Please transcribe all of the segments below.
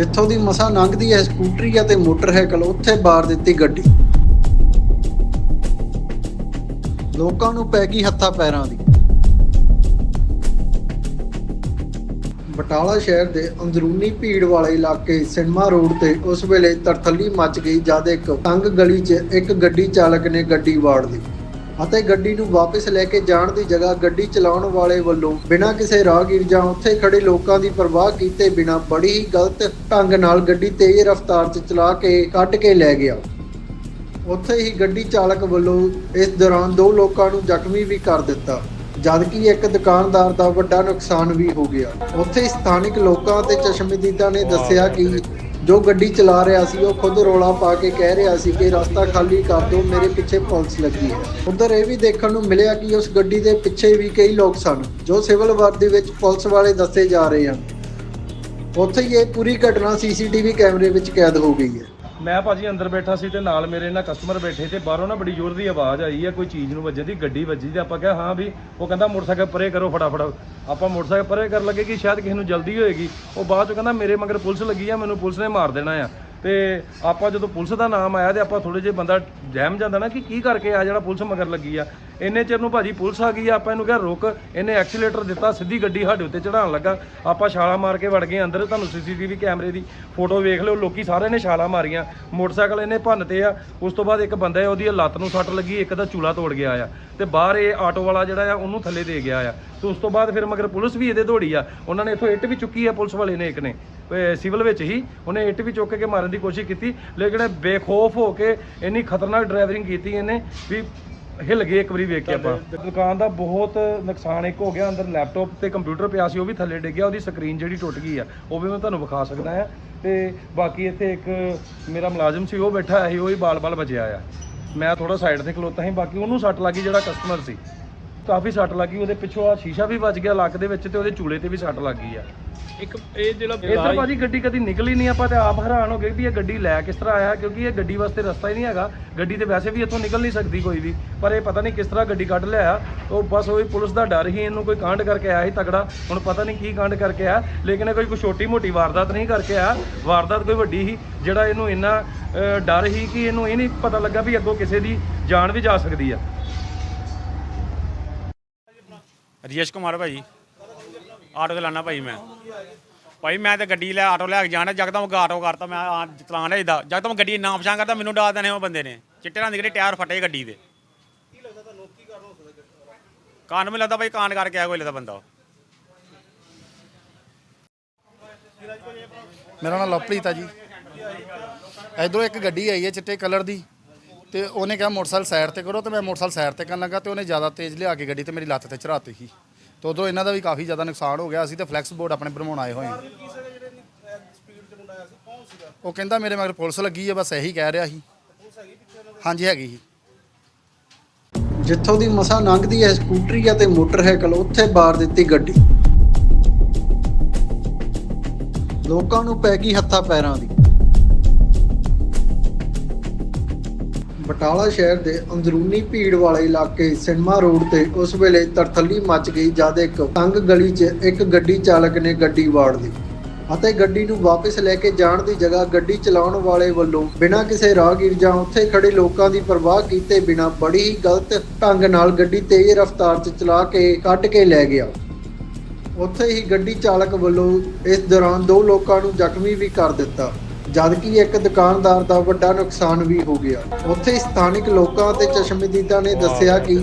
ਜਿੱਥੋਂ ਦੀ ਮਸਾ ਲੰਘਦੀ ਹੈ ਸਕੂਟਰੀ ਅਤੇ ਮੋਟਰਸਾਈਕਲ, ਉੱਥੇ ਬਾਰ ਦਿੱਤੀ ਗੱਡੀ। ਲੋਕਾਂ ਨੂੰ ਪੈ ਗਈ ਹੱਥਾਂ ਪੈਰਾਂ ਦੀ। ਬਟਾਲਾ ਸ਼ਹਿਰ ਦੇ ਅੰਦਰੂਨੀ ਭੀੜ ਵਾਲੇ ਇਲਾਕੇ ਸਿਨਮਾ ਰੋਡ ਤੇ ਉਸ ਵੇਲੇ ਤਰਥੱਲੀ ਮਚ ਗਈ ਜਦ ਇੱਕ ਤੰਗ ਗਲੀ 'ਚ ਇੱਕ ਗੱਡੀ ਚਾਲਕ ਨੇ ਗੱਡੀ ਵਾੜ ਲਈ ਅਤੇ ਗੱਡੀ ਨੂੰ ਵਾਪਸ ਲੈ ਕੇ ਜਾਣ ਦੀ ਜਗ੍ਹਾ ਗੱਡੀ ਚਲਾਉਣ ਵਾਲੇ ਵੱਲੋਂ ਬਿਨਾਂ ਕਿਸੇ ਰਾਹਗੀਰ ਜਾਂ ਉੱਥੇ ਖੜੇ ਲੋਕਾਂ ਦੀ ਪਰਵਾਹ ਕੀਤੇ ਬਿਨਾਂ ਬੜੀ ਹੀ ਗਲਤ ਢੰਗ ਨਾਲ ਗੱਡੀ ਤੇਜ਼ ਰਫ਼ਤਾਰ 'ਚ ਚਲਾ ਕੇ ਕੱਢ ਕੇ ਲੈ ਗਿਆ। ਉੱਥੇ ਹੀ ਗੱਡੀ ਚਾਲਕ ਵੱਲੋਂ ਇਸ ਦੌਰਾਨ ਦੋ ਲੋਕਾਂ ਨੂੰ ਜ਼ਖਮੀ ਵੀ ਕਰ ਦਿੱਤਾ। ਜਦਕਿ ਇੱਕ ਦੁਕਾਨਦਾਰ ਦਾ ਵੱਡਾ ਨੁਕਸਾਨ ਵੀ ਹੋ ਗਿਆ। ਉੱਥੇ ਸਥਾਨਕ ਲੋਕਾਂ ਅਤੇ ਚਸ਼ਮਦੀਦਾਂ ਨੇ ਦੱਸਿਆ ਕਿ ਜੋ ਗੱਡੀ ਚਲਾ ਰਿਹਾ ਸੀ, ਉਹ ਖੁਦ ਰੋਲਾ ਪਾ ਕੇ ਕਹਿ ਰਿਹਾ ਸੀ ਕਿ ਰਸਤਾ ਖਾਲੀ ਕਰ ਦਿਓ, ਮੇਰੇ ਪਿੱਛੇ ਪੁਲਿਸ ਲੱਗੀ ਹੈ। ਉਧਰ ਇਹ ਵੀ ਦੇਖਣ ਨੂੰ ਮਿਲਿਆ ਕਿ ਉਸ ਗੱਡੀ ਦੇ ਪਿੱਛੇ ਵੀ ਕਈ ਲੋਕ ਸਨ, ਜੋ ਸਿਵਲ ਵਰਦੀ ਵਿੱਚ ਪੁਲਿਸ ਵਾਲੇ ਦੱਸੇ ਜਾ ਰਹੇ ਹਨ। ਉੱਥੇ ਹੀ ਇਹ ਪੂਰੀ ਘਟਨਾ ਸੀਸੀਟੀਵੀ ਕੈਮਰੇ ਵਿੱਚ ਕੈਦ ਹੋ ਗਈ ਹੈ। ਮੈਂ ਭਾਜੀ ਅੰਦਰ ਬੈਠਾ ਸੀ ਤੇ ਨਾਲ ਮੇਰੇ ਨਾਲ ਕਸਟਮਰ ਬੈਠੇ ਤੇ ਬਾਹਰੋਂ ਨਾ ਬੜੀ ਜ਼ੋਰ ਦੀ ਆਵਾਜ਼ ਆਈ ਹੈ ਕੋਈ ਚੀਜ਼ ਨੂੰ ਵੱਜੇ ਦੀ ਗੱਡੀ ਵੱਜੀ ਤੇ ਆਪਾਂ ਕਿਹਾ, ਹਾਂ ਵੀ, ਉਹ ਕਹਿੰਦਾ, ਮੋਟਰਸਾਈਕਲ ਪਰੇ ਕਰੋ ਫਟਾਫਟ। ਆਪਾਂ ਮੋਟਰਸਾਈਕਲ ਪਰੇ ਕਰ ਲੱਗੇ ਕਿ ਸ਼ਾਇਦ ਕਿਸੇ ਨੂੰ ਜਲਦੀ ਹੋਏਗੀ। ਉਹ ਬਾਅਦ ਚ ਕਹਿੰਦਾ, ਮੇਰੇ ਮਗਰ ਪੁਲਿਸ ਲੱਗੀ ਆ, ਮੈਨੂੰ ਪੁਲਿਸ ਨੇ ਮਾਰ ਦੇਣਾ ਆ। ਤੇ ਆਪਾਂ ਜਦੋਂ ਪੁਲਿਸ ਦਾ ਨਾਮ ਆਇਆ ਤੇ ਆਪਾਂ ਥੋੜੇ ਜਿਹਾ ਬੰਦਾ ਜਹਿਮ ਜਾਂਦਾ ਨਾ ਕਿ ਕੀ ਕਰਕੇ ਆ ਜਿਹੜਾ ਪੁਲਿਸ ਮਗਰ ਲੱਗੀ ਆ। ਇੰਨੇ ਚਿਰ ਨੂੰ ਭਾਜੀ ਪੁਲਿਸ ਆ ਗਈ ਆ, ਆਪਾਂ ਇਹਨੂੰ ਕਿਹਾ ਰੁਕ, ਇਹਨੇ ਐਕਸੀਲੇਟਰ ਦਿੱਤਾ, ਸਿੱਧੀ ਗੱਡੀ ਸਾਡੇ ਉੱਤੇ ਚੜਾਉਣ ਲੱਗਾ। ਆਪਾਂ ਛਾਲਾ ਮਾਰ ਕੇ ਵੜ ਗਏ ਅੰਦਰ, ਤੁਹਾਨੂੰ ਸੀਸੀਟੀਵੀ ਕੈਮਰੇ ਦੀ ਫੋਟੋ ਵੇਖ ਲਿਓ, ਲੋਕੀ ਸਾਰੇ ਨੇ ਛਾਲਾ ਮਾਰੀਆਂ। ਮੋਟਰਸਾਈਕਲ ਇਹਨੇ ਭੰਨਤੇ ਆ, ਉਸ ਤੋਂ ਬਾਅਦ ਇੱਕ ਬੰਦਾ ਹੈ, ਉਹਦੀ ਲੱਤ ਨੂੰ ਸੱਟ ਲੱਗੀ, ਇੱਕ ਦਾ ਚੂਲਾ ਤੋੜ ਗਿਆ ਆ। ਤੇ ਬਾਹਰ ਇਹ ਆਟੋ ਵਾਲਾ ਜਿਹੜਾ ਆ, ਉਹਨੂੰ ਥੱਲੇ ਦੇ ਗਿਆ ਆ। ਤੇ ਉਸ ਤੋਂ ਬਾਅਦ ਫਿਰ ਮਗਰ ਪੁਲਿਸ ਵੀ ਇਹਦੇ ਦੌੜੀ ਆ। ਉਹਨਾਂ ਨੇ ਇੱਥੋਂ ਇੱਟ ਵੀ ਚੁੱਕੀ ਆ, ਪੁਲਿਸ ਵਾਲੇ ਨੇ ਇੱਕ ਨੇ। ਸਿਵਲ ਵਿੱਚ ਹੀ, ਉਹਨੇ ਇੱਟ ਵੀ ਚੁੱਕ ਕੇ ਮਾਰਨ ਦੀ ਕੋਸ਼ਿਸ਼ ਕੀਤੀ। ਲੇਕਿਨ ਬੇਖੌਫ ਹੋ ਕੇ ਇੰਨੀ ਖਤਰਨਾਕ ਡਰਾਈਵਰਿੰਗ ਕੀਤੀ ਇਹਨੇ, ਵੀ ਹਿੱਲ ਗਏ ਇੱਕ ਵਾਰੀ ਵੇਖ ਕੇ ਆਪਾਂ। ਦੁਕਾਨ ਦਾ ਬਹੁਤ ਨੁਕਸਾਨ ਇੱਕ ਹੋ ਗਿਆ, ਅੰਦਰ ਲੈਪਟਾਪ ਤੇ ਕੰਪਿਊਟਰ ਪਿਆ ਸੀ, ਉਹ ਵੀ ਥੱਲੇ ਡਿੱਗ ਗਿਆ, ਉਹਦੀ ਸਕਰੀਨ ਜਿਹੜੀ ਟੁੱਟ ਗਈ ਆ, ਉਹ ਵੀ ਮੈਂ ਤੁਹਾਨੂੰ ਵਿਖਾ ਸਕਦਾ ਆ। ਤੇ ਬਾਕੀ ਇੱਥੇ ਇੱਕ ਮੇਰਾ ਮੁਲਾਜ਼ਮ ਸੀ, ਉਹ ਬੈਠਾ ਸੀ, ਉਹ ਹੀ ਬਾਲ-ਬਾਲ ਬਚਿਆ ਆ। ਮੈਂ ਥੋੜਾ ਸਾਈਡ ਤੇ ਖਲੋਤਾ ਸੀ, ਬਾਕੀ ਉਹਨੂੰ ਸੱਟ ਲੱਗੀ ਜਿਹੜਾ ਕਸਟਮਰ ਸੀ। ਕਾਫੀ ਸੱਟ ਲੱਗੀ ਉਹਦੇ ਪਿੱਛੋਂ ਆ ਸ਼ੀਸ਼ਾ ਵੀ ਵੱਜ ਗਿਆ ਲੱਕ ਦੇ ਵਿੱਚ ਤੇ ਉਹਦੇ ਚੂਲੇ ਤੇ ਵੀ ਸੱਟ ਲੱਗ ਗਈ ਆ। ਇੱਕ ਇਹ ਜਿਹੜਾ ਇੱਧਰ ਭਾਜੀ ਗੱਡੀ ਕਦੀ ਨਿਕਲੀ ਨਹੀਂ ਆਪਾਂ ਤੇ ਆਪ ਹੈਰਾਨ ਹੋ ਗਏ ਵੀ ਇਹ ਗੱਡੀ ਲੈ ਕਿਸ ਤਰ੍ਹਾਂ ਆਇਆ ਕਿਉਂਕਿ ਇਹ ਗੱਡੀ ਵਾਸਤੇ ਰਸਤਾ ਹੀ ਨਹੀਂ ਹੈਗਾ। ਗੱਡੀ ਤੇ ਵੈਸੇ ਵੀ ਇੱਥੋਂ ਨਿਕਲ ਨਹੀਂ ਸਕਦੀ ਕੋਈ ਵੀ ਪਰ ਇਹ ਪਤਾ ਨਹੀਂ ਕਿਸ ਤਰ੍ਹਾਂ ਗੱਡੀ ਕੱਢ ਲਿਆ। ਉਹ ਬਸ ਉਹੀ ਪੁਲਿਸ ਦਾ ਡਰ ਹੀ ਇਹਨੂੰ ਕੋਈ ਕਾਂਡ ਕਰਕੇ ਆਇਆ ਸੀ ਤਗੜਾ। ਹੁਣ ਪਤਾ ਨਹੀਂ ਕੀ ਕਾਂਡ ਕਰਕੇ ਆਇਆ ਲੇਕਿਨ ਇਹ ਕੋਈ ਕੋਈ ਛੋਟੀ ਮੋਟੀ ਵਾਰਦਾਤ ਨਹੀਂ ਕਰਕੇ ਆਇਆ। ਵਾਰਦਾਤ ਕੋਈ ਵੱਡੀ ਹੀ ਜਿਹੜਾ ਇਹਨੂੰ ਇੰਨਾ ਡਰ ਹੀ ਕਿ ਇਹਨੂੰ ਇਹ ਨਹੀਂ ਪਤਾ ਲੱਗਾ ਵੀ ਅੱਗੋਂ ਕਿਸੇ ਦੀ ਜਾਨ ਵੀ ਜਾ ਸਕਦੀ ਆ। ਰਜੇਸ਼ ਕੁਮਾਰ ਭਾਜੀ ਆਟੋ ਚਲਾਣਾ ਭਾਈ ਮੈਂ। ਭਾਈ ਮੈਂ ਤੇ ਗੱਡੀ ਲੈ ਆਟੋ ਲੈ ਕੇ ਜਾਣਾ ਜਗਦਮ ਆਟੋ ਕਰਤਾ, ਮੈਂ ਆ ਚਲਾਣਾ ਇਦਾਂ ਜਗਦਮ ਗੱਡੀ ਨਾ ਪਛਾਣ ਕਰਦਾ, ਮੈਨੂੰ ਡਾਲ ਦੇਣੇ ਉਹ ਬੰਦੇ ਨੇ। ਚਿੱਟੇ ਰੰਗ ਦੇ ਜਿਹੜੇ ਟਾਇਰ ਫਟੇ ਗੱਡੀ ਦੇ। ਕੀ ਲੱਗਦਾ ਤੁਹਾਨੂੰ ਕੀ ਕਾਰਨ ਹੋ ਸਕਦਾ ਕਾਰਨ ਮੈਨੂੰ ਲੱਗਦਾ ਭਾਈ ਕਾਂਡ ਕਰਕੇ ਆਇਆ ਕੋਈ ਲੱਗਦਾ ਬੰਦਾ ਉਹ। ਮੇਰਾ ਨਾਮ ਲਵਪ੍ਰੀਤ ਆ ਜੀ। ਇਧਰੋਂ ਇੱਕ ਗੱਡੀ ਆਈ ਹੈ ਚਿੱਟੇ ਕਲਰ ਦੀ। ਤੇ ਉਹਨੇ ਕਿਹਾ ਮੋਟਰਸਾਈਕਲ ਸਾਈਡ ਤੇ ਕਰੋ ਤੇ ਮੈਂ ਮੋਟਰਸਾਈਕਲ ਸਾਈਡ ਤੇ ਕਰਨ ਲੱਗਾ ਤੇ ਉਹਨੇ ਜ਼ਿਆਦਾ ਤੇਜ਼ ਲਿਆ ਕੇ ਗੱਡੀ ਤੇ ਮੇਰੀ ਲੱਤ ਤੇ ਚੜਾਤੀ ਸੀ। ਤੇ ਉਧਰੋਂ ਇਹਨਾਂ ਦਾ ਵੀ ਕਾਫੀ ਜ਼ਿਆਦਾ ਨੁਕਸਾਨ ਹੋ ਗਿਆ। ਅਸੀਂ ਤੇ ਫਲੈਕਸ ਬੋਰਡ ਆਪਣੇ ਬਣਾਉਣ ਆਏ ਹੋਏ ਹਾਂ। ਉਹ ਕਹਿੰਦਾ ਮੇਰੇ ਮਗਰ ਪੁਲਿਸ ਲੱਗੀ ਹੈ ਬਸ ਇਹੀ ਕਹਿ ਰਿਹਾ ਸੀ। ਹਾਂਜੀ ਹੈਗੀ ਸੀ। ਜਿੱਥੋਂ ਦੀ ਮਸਾ ਲੰਘਦੀ ਹੈ ਸਕੂਟਰੀ ਅਤੇ ਮੋਟਰਸਾਈਕਲ ਉੱਥੇ ਬਾਰ ਦਿੱਤੀ ਗੱਡੀ। ਲੋਕਾਂ ਨੂੰ ਪੈ ਗਈ ਹੱਥਾਂ ਪੈਰਾਂ ਦੀ। ਬਟਾਲਾ ਸ਼ਹਿਰ ਦੇ ਅੰਦਰੂਨੀ ਭੀੜ ਵਾਲੇ ਇਲਾਕੇ ਸਿਨੇਮਾ ਰੋਡ ਤੇ ਉਸ ਵੇਲੇ ਤਰਥੱਲੀ ਮਚ ਗਈ, ਜਦ ਇੱਕ ਤੰਗ ਗਲੀ 'ਚ ਇੱਕ ਗੱਡੀ ਚਾਲਕ ਨੇ ਗੱਡੀ ਵਾੜ ਲਈ ਅਤੇ ਗੱਡੀ ਨੂੰ ਵਾਪਸ ਲੈ ਕੇ ਜਾਣ ਦੀ ਜਗ੍ਹਾ ਗੱਡੀ ਚਲਾਉਣ ਵਾਲੇ ਵੱਲੋਂ ਬਿਨਾਂ ਕਿਸੇ ਰਾਹਗੀਰ ਜਾਂ ਉੱਥੇ ਖੜੇ ਲੋਕਾਂ ਦੀ ਪਰਵਾਹ ਕੀਤੇ ਬਿਨਾਂ ਬੜੀ ਹੀ ਗਲਤ ਢੰਗ ਨਾਲ ਗੱਡੀ ਤੇਜ਼ ਰਫ਼ਤਾਰ 'ਚ ਚਲਾ ਕੇ ਕੱਢ ਕੇ ਲੈ ਗਿਆ। ਉੱਥੇ ਹੀ ਗੱਡੀ ਚਾਲਕ ਵੱਲੋਂ ਇਸ ਦੌਰਾਨ ਦੋ ਲੋਕਾਂ ਨੂੰ ਜ਼ਖਮੀ ਵੀ ਕਰ ਦਿੱਤਾ। ਜਦਕਿ ਇੱਕ ਦੁਕਾਨਦਾਰ ਦਾ ਵੱਡਾ ਨੁਕਸਾਨ ਵੀ ਹੋ ਗਿਆ। ਉੱਥੇ ਸਥਾਨਕ ਲੋਕਾਂ ਅਤੇ ਚਸ਼ਮਦੀਦਾਂ ਨੇ ਦੱਸਿਆ ਕਿ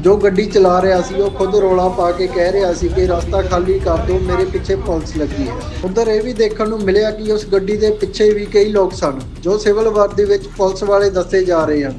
ਜੋ ਗੱਡੀ ਚਲਾ ਰਿਹਾ ਸੀ, ਉਹ ਖੁਦ ਰੋਲਾ ਪਾ ਕੇ ਕਹਿ ਰਿਹਾ ਸੀ ਕਿ ਰਸਤਾ ਖਾਲੀ ਕਰ ਦਿਓ, ਮੇਰੇ ਪਿੱਛੇ ਪੁਲਿਸ ਲੱਗੀ ਹੈ। ਉਧਰ ਇਹ ਵੀ ਦੇਖਣ ਨੂੰ ਮਿਲਿਆ ਕਿ ਉਸ ਗੱਡੀ ਦੇ ਪਿੱਛੇ ਵੀ ਕਈ ਲੋਕ ਸਨ, ਜੋ ਸਿਵਲ ਵਰਦੀ ਵਿੱਚ ਪੁਲਿਸ ਵਾਲੇ ਦੱਸੇ ਜਾ ਰਹੇ ਹਨ।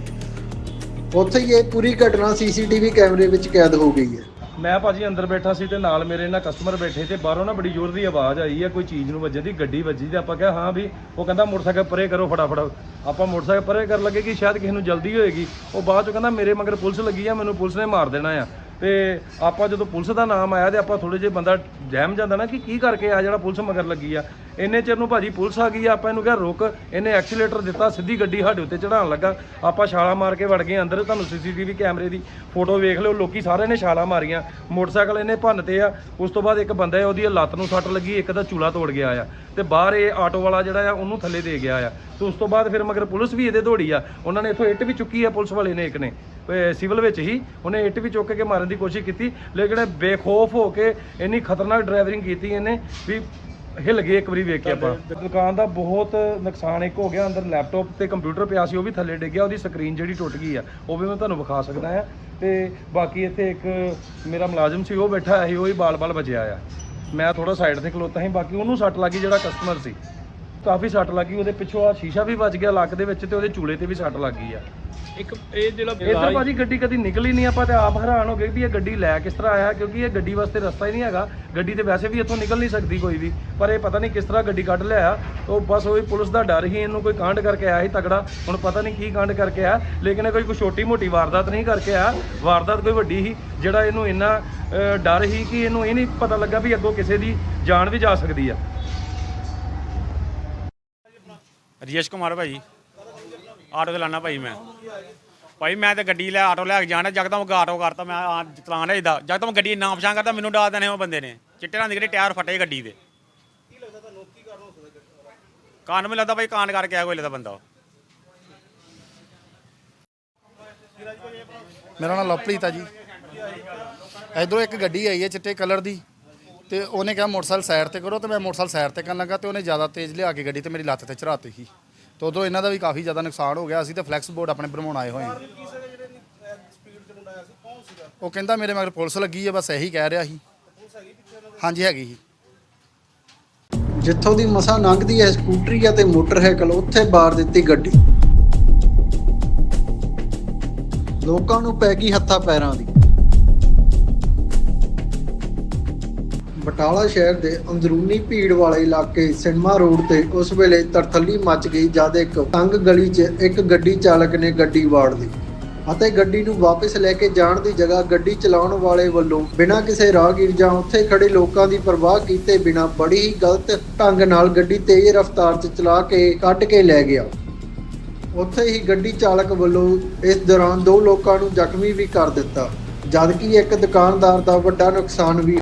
ਉੱਥੇ ਹੀ ਇਹ ਪੂਰੀ ਘਟਨਾ ਸੀਸੀਟੀਵੀ ਕੈਮਰੇ ਵਿੱਚ ਕੈਦ ਹੋ ਗਈ ਹੈ। ਮੈਂ ਭਾਜੀ ਅੰਦਰ ਬੈਠਾ ਸੀ ਤੇ ਨਾਲ ਮੇਰੇ ਨਾਲ ਕਸਟਮਰ ਬੈਠੇ ਤੇ ਬਾਹਰੋਂ ਨਾ ਬੜੀ ਜ਼ੋਰ ਦੀ ਆਵਾਜ਼ ਆਈ ਹੈ ਕੋਈ ਚੀਜ਼ ਨੂੰ ਵੱਜੇ ਦੀ, ਗੱਡੀ ਵੱਜੀ ਤੇ ਆਪਾਂ ਕਿਹਾ, ਹਾਂ ਵੀ। ਉਹ ਕਹਿੰਦਾ, ਮੋਟਰਸਾਈਕਲ ਪਰੇ ਕਰੋ ਫਟਾਫਟ। ਆਪਾਂ ਮੋਟਰਸਾਈਕਲ ਪਰੇ ਕਰ ਲੱਗੇ ਕਿ ਸ਼ਾਇਦ ਕਿਸੇ ਨੂੰ ਜਲਦੀ ਹੋਏਗੀ। ਉਹ ਬਾਅਦ ਚ ਕਹਿੰਦਾ, ਮੇਰੇ ਮਗਰ ਪੁਲਿਸ ਲੱਗੀ ਆ, ਮੈਨੂੰ ਪੁਲਿਸ ਨੇ ਮਾਰ ਦੇਣਾ ਆ। ਤੇ ਆਪਾਂ ਜਦੋਂ ਪੁਲਿਸ ਦਾ ਨਾਮ ਆਇਆ ਤੇ ਆਪਾਂ ਥੋੜੇ ਜਿਹਾ ਬੰਦਾ ਜਹਿਮ ਜਾਂਦਾ ਨਾ ਕਿ ਕੀ ਕਰਕੇ ਆ ਜਿਹੜਾ ਪੁਲਿਸ ਮਗਰ ਲੱਗੀ ਆ। ਇੰਨੇ ਚਿਰ ਨੂੰ ਭਾਜੀ ਪੁਲਿਸ ਆ ਗਈ ਆ, ਆਪਾਂ ਇਹਨੂੰ ਕਿਹਾ ਰੁਕ, ਇਹਨੇ ਐਕਸੀਲੇਟਰ ਦਿੱਤਾ, ਸਿੱਧੀ ਗੱਡੀ ਸਾਡੇ ਉੱਤੇ ਚੜਾਉਣ ਲੱਗਾ। ਆਪਾਂ ਛਾਲਾ ਮਾਰ ਕੇ ਵੜ ਗਏ ਅੰਦਰ, ਤੁਹਾਨੂੰ ਸੀਸੀਟੀਵੀ ਕੈਮਰੇ ਦੀ ਫੋਟੋ ਵੇਖ ਲਿਓ, ਲੋਕੀ ਸਾਰੇ ਨੇ ਛਾਲਾ ਮਾਰੀਆਂ। ਮੋਟਰਸਾਈਕਲ ਇਹਨੇ ਭੰਨਤੇ ਆ, ਉਸ ਤੋਂ ਬਾਅਦ ਇੱਕ ਬੰਦਾ ਉਹਦੀ ਲੱਤ ਨੂੰ ਸੱਟ ਲੱਗੀ, ਇੱਕ ਦਾ ਚੂਲਾ ਤੋੜ ਗਿਆ ਆ। ਤੇ ਬਾਹਰ ਇਹ ਆਟੋ ਵਾਲਾ ਜਿਹੜਾ ਆ, ਉਹਨੂੰ ਥੱਲੇ ਦੇ ਗਿਆ ਆ। ਤੇ ਉਸ ਤੋਂ ਬਾਅਦ ਫਿਰ ਮਗਰ ਪੁਲਿਸ ਵੀ ਇਹਦੇ ਦੌੜੀ ਆ। ਉਹਨਾਂ ਨੇ ਇੱਥੋਂ ਇੱਟ ਵੀ ਚੁੱਕੀ ਆ, ਪੁਲਿਸ ਵਾਲੇ ਨੇ ਇੱਕ ਨੇ। ਸਿਵਲ ਵਿੱਚ ਹੀ, ਉਹਨੇ ਇੱਟ ਵੀ ਚੁੱਕ ਕੇ ਮਾਰਨ ਦੀ ਕੋਸ਼ਿਸ਼ ਕੀਤੀ, ਲੇਕਿਨ ਬੇਖੌਫ ਹੋ ਕੇ ਇੰਨੀ ਖਤਰਨਾਕ ਡਰਾਈਵਰਿੰਗ ਕੀਤੀ ਇਹਨੇ ਵੀ ਹਿੱਲ ਗਏ ਇੱਕ ਵਾਰੀ ਵੇਖ ਕੇ ਆਪਾਂ। ਦੁਕਾਨ ਦਾ ਬਹੁਤ ਨੁਕਸਾਨ ਇੱਕ ਹੋ ਗਿਆ, ਅੰਦਰ ਲੈਪਟਾਪ ਤੇ ਕੰਪਿਊਟਰ ਪਿਆ ਸੀ, ਉਹ ਵੀ ਥੱਲੇ ਡਿੱਗ ਗਿਆ, ਉਹਦੀ ਸਕਰੀਨ ਜਿਹੜੀ ਟੁੱਟ ਗਈ ਆ, ਉਹ ਵੀ ਮੈਂ ਤੁਹਾਨੂੰ ਵਿਖਾ ਸਕਦਾ ਆ। ਤੇ ਬਾਕੀ ਇੱਥੇ ਇੱਕ ਮੇਰਾ ਮੁਲਾਜ਼ਮ ਸੀ, ਉਹ ਬੈਠਾ ਸੀ, ਉਹ ਹੀ ਬਾਲ-ਬਾਲ ਬਚਿਆ ਆ। ਮੈਂ ਥੋੜਾ ਸਾਈਡ ਤੇ ਖਲੋਤਾ ਸੀ, ਬਾਕੀ ਉਹਨੂੰ ਸੱਟ ਲੱਗੀ ਜਿਹੜਾ ਕਸਟਮਰ ਸੀ। ਕਾਫੀ ਸੱਟ ਲੱਗੀ ਉਹਦੇ ਪਿੱਛੋਂ ਆ ਸ਼ੀਸ਼ਾ ਵੀ ਵੱਜ ਗਿਆ ਲੱਕ ਦੇ ਵਿੱਚ ਤੇ ਉਹਦੇ ਚੂਲੇ ਤੇ ਵੀ ਸੱਟ ਲੱਗ ਗਈ ਆ। ਇੱਕ ਇਹ ਜਿਹੜਾ ਇੱਧਰ ਭਾਜੀ ਗੱਡੀ ਕਦੀ ਨਿਕਲੀ ਨਹੀਂ ਆਪਾਂ ਤੇ ਆਪ ਹੈਰਾਨ ਹੋ ਗਏ ਵੀ ਇਹ ਗੱਡੀ ਲੈ ਕਿਸ ਤਰ੍ਹਾਂ ਆਇਆ ਕਿਉਂਕਿ ਇਹ ਗੱਡੀ ਵਾਸਤੇ ਰਸਤਾ ਹੀ ਨਹੀਂ ਹੈਗਾ। ਗੱਡੀ ਤੇ ਵੈਸੇ ਵੀ ਇੱਥੋਂ ਨਿਕਲ ਨਹੀਂ ਸਕਦੀ ਕੋਈ ਵੀ ਪਰ ਇਹ ਪਤਾ ਨਹੀਂ ਕਿਸ ਤਰ੍ਹਾਂ ਗੱਡੀ ਕੱਢ ਲਿਆ। ਉਹ ਬਸ ਉਹ ਪੁਲਿਸ ਦਾ ਡਰ ਹੀ ਇਹਨੂੰ ਕੋਈ ਕਾਂਡ ਕਰਕੇ ਆਇਆ ਸੀ ਤਗੜਾ ਹੁਣ ਪਤਾ ਨਹੀਂ ਕੀ ਕਾਂਡ ਕਰਕੇ ਆਇਆ ਲੇਕਿਨ ਇਹ ਕੋਈ ਕੋਈ ਛੋਟੀ ਮੋਟੀ ਵਾਰਦਾਤ ਨਹੀਂ ਕਰਕੇ ਆਇਆ। ਵਾਰਦਾਤ ਕੋਈ ਵੱਡੀ ਸੀ ਜਿਹੜਾ ਇਹਨੂੰ ਇੰਨਾ ਡਰ ਹੀ ਕਿ ਇਹਨੂੰ ਇਹ ਨਹੀਂ ਪਤਾ ਲੱਗਾ ਵੀ ਅੱਗੋਂ ਕਿਸੇ ਦੀ ਜਾਨ ਵੀ ਜਾ ਸਕਦੀ ਆ। ਰਜੇਸ਼ ਕੁਮਾਰ ਭਾਜੀ ਆਟੋ ਚਲਾਉਣਾ ਭਾਈ ਮੈਂ। ਭਾਈ ਮੈਂ ਤੇ ਗੱਡੀ ਲੈ, ਆਟੋ ਲੈ ਕੇ ਜਾਣਾ ਜਗਦਮ ਆਟੋ ਕਰਤਾ, ਮੈਂ ਆ ਚਲਾਉਣਾ ਇਦਾਂ ਜਗਦਮ ਗੱਡੀ ਨਾ ਪਛਾਣ ਕਰਦਾ, ਮੈਨੂੰ ਡਾਹ ਦੇਣੇ ਉਹ ਬੰਦੇ ਨੇ। ਚਿੱਟੇ ਰੰਗ ਦੇ ਜਿਹੜੇ ਟਾਇਰ ਫਟੇ ਗੱਡੀ ਦੇ। ਕੀ ਲੱਗਦਾ ਤੁਹਾਨੂੰ ਕੀ ਕਾਰਨ ਹੋ ਸਕਦਾ ਕਾਰਨ ਮੈਨੂੰ ਲੱਗਦਾ ਭਾਈ ਕਾਂਡ ਕਰਕੇ ਆਇਆ ਕੋਈ ਲੱਗਦਾ ਬੰਦਾ ਮੇਰਾ ਨਾਮ ਲਵਪ੍ਰੀਤ ਆ ਜੀ। ਇਧਰੋਂ ਇੱਕ ਗੱਡੀ ਆਈ ਹੈ ਚਿੱਟੇ ਕਲਰ ਦੀ। ਤੇ ਉਹਨੇ ਕਿਹਾ ਮੋਟਰਸਾਈਕਲ ਸਾਈਡ ਤੇ ਕਰੋ ਤੇ ਮੈਂ ਮੋਟਰਸਾਈਕਲ ਸਾਈਡ ਤੇ ਕਰਨ ਲੱਗਾ ਤੇ ਉਹਨੇ ਜ਼ਿਆਦਾ ਤੇਜ਼ ਲਿਆ ਕੇ ਗੱਡੀ ਤੇ ਮੇਰੀ ਲੱਤ ਤੇ ਚੜਾਤੀ ਸੀ। ਤੇ ਉਦੋਂ ਇਹਨਾਂ ਦਾ ਵੀ ਕਾਫੀ ਜ਼ਿਆਦਾ ਨੁਕਸਾਨ ਹੋ ਗਿਆ। ਅਸੀਂ ਤਾਂ ਫਲੈਕਸ ਬੋਰਡ ਆਪਣੇ ਬਣਵਾਉਣ ਆਏ ਹੋਏ ਹਾਂ। ਉਹ ਕਹਿੰਦਾ ਮੇਰੇ ਮਗਰ ਪੁਲਿਸ ਲੱਗੀ ਹੈ ਬਸ ਇਹੀ ਕਹਿ ਰਿਹਾ ਸੀ। ਹਾਂਜੀ ਹੈਗੀ ਸੀ। ਜਿੱਥੋਂ ਦੀ ਮਸਾ ਲੰਘਦੀ ਹੈ ਸਕੂਟਰੀ ਅਤੇ ਮੋਟਰਸਾਈਕਲ ਉੱਥੇ ਬਾਰ ਦਿੱਤੀ ਗੱਡੀ। ਲੋਕਾਂ ਨੂੰ ਪੈ ਗਈ ਹੱਥਾਂ ਪੈਰਾਂ ਦੀ। ਬਟਾਲਾ ਸ਼ਹਿਰ ਦੇ ਅੰਦਰੂਨੀ ਭੀੜ ਵਾਲੇ ਇਲਾਕੇ ਸਿਨੇਮਾ ਰੋਡ ਤੇ ਉਸ ਵੇਲੇ ਤਰਥੱਲੀ ਮਚ ਗਈ, ਜਦ ਇੱਕ ਤੰਗ ਗਲੀ 'ਚ ਇੱਕ ਗੱਡੀ ਚਾਲਕ ਨੇ ਗੱਡੀ ਵਾੜ ਲਈ ਅਤੇ ਗੱਡੀ ਨੂੰ ਵਾਪਸ ਲੈ ਕੇ ਜਾਣ ਦੀ ਜਗ੍ਹਾ ਗੱਡੀ ਚਲਾਉਣ ਵਾਲੇ ਵੱਲੋਂ ਬਿਨਾਂ ਕਿਸੇ ਰਾਹਗੀਰ ਜਾਂ ਉੱਥੇ ਖੜੇ ਲੋਕਾਂ ਦੀ ਪਰਵਾਹ ਕੀਤੇ ਬਿਨਾਂ ਬੜੀ ਹੀ ਗਲਤ ਢੰਗ ਨਾਲ ਗੱਡੀ ਤੇਜ਼ ਰਫ਼ਤਾਰ 'ਚ ਚਲਾ ਕੇ ਕੱਢ ਕੇ ਲੈ ਗਿਆ। ਉੱਥੇ ਹੀ ਗੱਡੀ ਚਾਲਕ ਵੱਲੋਂ ਇਸ ਦੌਰਾਨ ਦੋ ਲੋਕਾਂ ਨੂੰ ਜ਼ਖਮੀ ਵੀ ਕਰ ਦਿੱਤਾ, ਜਦਕਿ ਇੱਕ ਦੁਕਾਨਦਾਰ ਦਾ ਵੱਡਾ ਨੁਕਸਾਨ ਵੀ